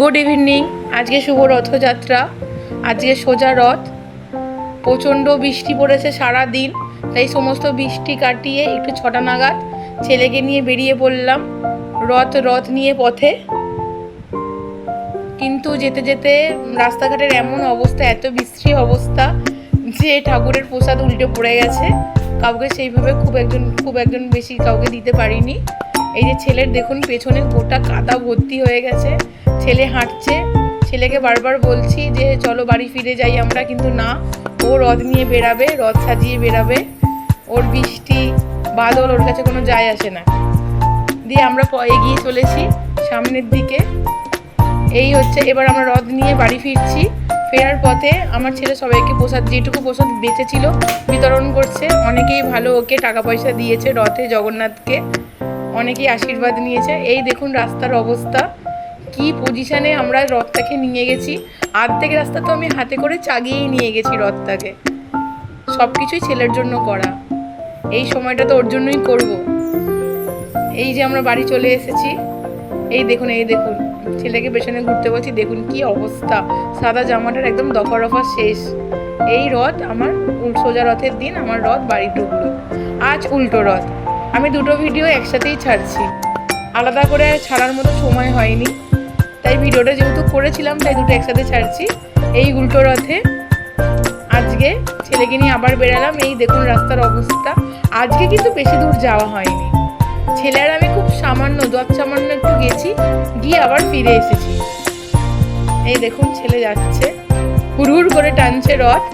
Good evening আজকে শুভ রথযাত্রা। আজকে সোজা রথ। প্রচণ্ড বৃষ্টি পড়েছে সারা দিন তাই সমস্ত বৃষ্টি কাটিয়ে একটু ছটা নাগাদ ছেলেকে নিয়ে বেরিয়ে পড়লাম রথ রথ নিয়ে পথে। কিন্তু যেতে যেতে রাস্তাঘাটের এমন অবস্থা, এত বিশ্রী অবস্থা যে ঠাকুরের প্রসাদ উল্টে পড়ে গেছে। কাউকে সেইভাবে খুব একজন খুব একজন বেশি কাউকে দিতে পারিনি। এই যে ছেলের দেখুন পেছনে গোটা কাদা ভর্তি হয়ে গেছে। ছেলে হাঁটছে। ছেলেকে বারবার বলছি যে, চলো বাড়ি ফিরে যাই আমরা। কিন্তু না, ও রথ নিয়ে বেরাবে রথ সাজিয়ে বেরাবে ওর বৃষ্টি, বাদল, ওর কাছে কোনো যায় আসে না। দিয়ে আমরা এগিয়ে চলেছি সামনের দিকে। এই হচ্ছে, এবার আমরা রথ নিয়ে বাড়ি ফিরছি। ফেরার পথে আমার ছেলে সবাইকে প্রসাদ, যেটুকু প্রসাদ বেঁচেছিল বিতরণ করছে। অনেকেই ভালো ওকে টাকা পয়সা দিয়েছে রথে, জগন্নাথকে। অনেকেই আশীর্বাদ নিয়েছে। এই দেখুন রাস্তার অবস্থা। কি পজিশনে আমরা রথটাকে নিয়ে গেছি। আর্ধেক রাস্তা তো আমি হাতে করে চাগিয়েই নিয়ে গেছি রথটাকে। সব কিছুই ছেলের জন্য করা। এই সময়টা তো ওর জন্যই করব। এই যে আমরা বাড়ি চলে এসেছি, এই দেখুন এই দেখুন। ছেলেকে পেছনে ঘুরতে বলছি, দেখুন কি অবস্থা। সাদা জামাটার একদম দফা রফা শেষ। এই রথ আমার সোজা রথের দিন আমার রথ বাড়ি ঢুকলো। আজ উল্টো রথ। আমি দুটো ভিডিও একসাথেই ছাড়ছি। আলাদা করে ছাড়ার মতো সময় হয়নি। তাই ভিডিওটা যেহেতু করেছিলাম, তাই দুটো একসাথে ছাড়ছি। এই উল্টো রথে আজকে ছেলেকে নিয়ে আবার বেরালাম। এই দেখুন রাস্তার অবস্থা। আজকে কিন্তু বেশি দূর যাওয়া হয়নি। ছেলে আর আমি খুব সামান্য দশ সামান্য একটু গেছি, গিয়ে আবার ফিরে এসেছি। এই দেখুন ছেলে যাচ্ছে। হুড়হুড় করে টানছে রথ।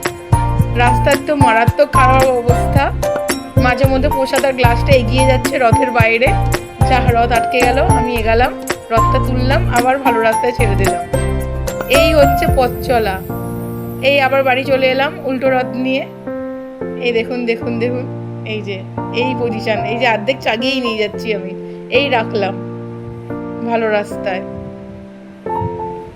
রাস্তার তো মারাত্মক খারাপ অবস্থা। মাঝে মধ্যে প্রসাদার গ্লাসটা এগিয়ে যাচ্ছে রথের বাইরে। যা রথ আটকে গেল, আমি এগালাম। রথটা তুললাম, আবার ভালো রাস্তায় ছেড়ে দিলাম। এই হচ্ছে পথ চলা। এই আবার বাড়ি চলে এলাম উল্টো রথ নিয়ে। এই দেখুন দেখুন দেখুন। এই যে, এই পজিশান এই যে আর্ধেক চাগিয়েই নিয়ে যাচ্ছি আমি। এই রাখলাম। ভালো রাস্তায়।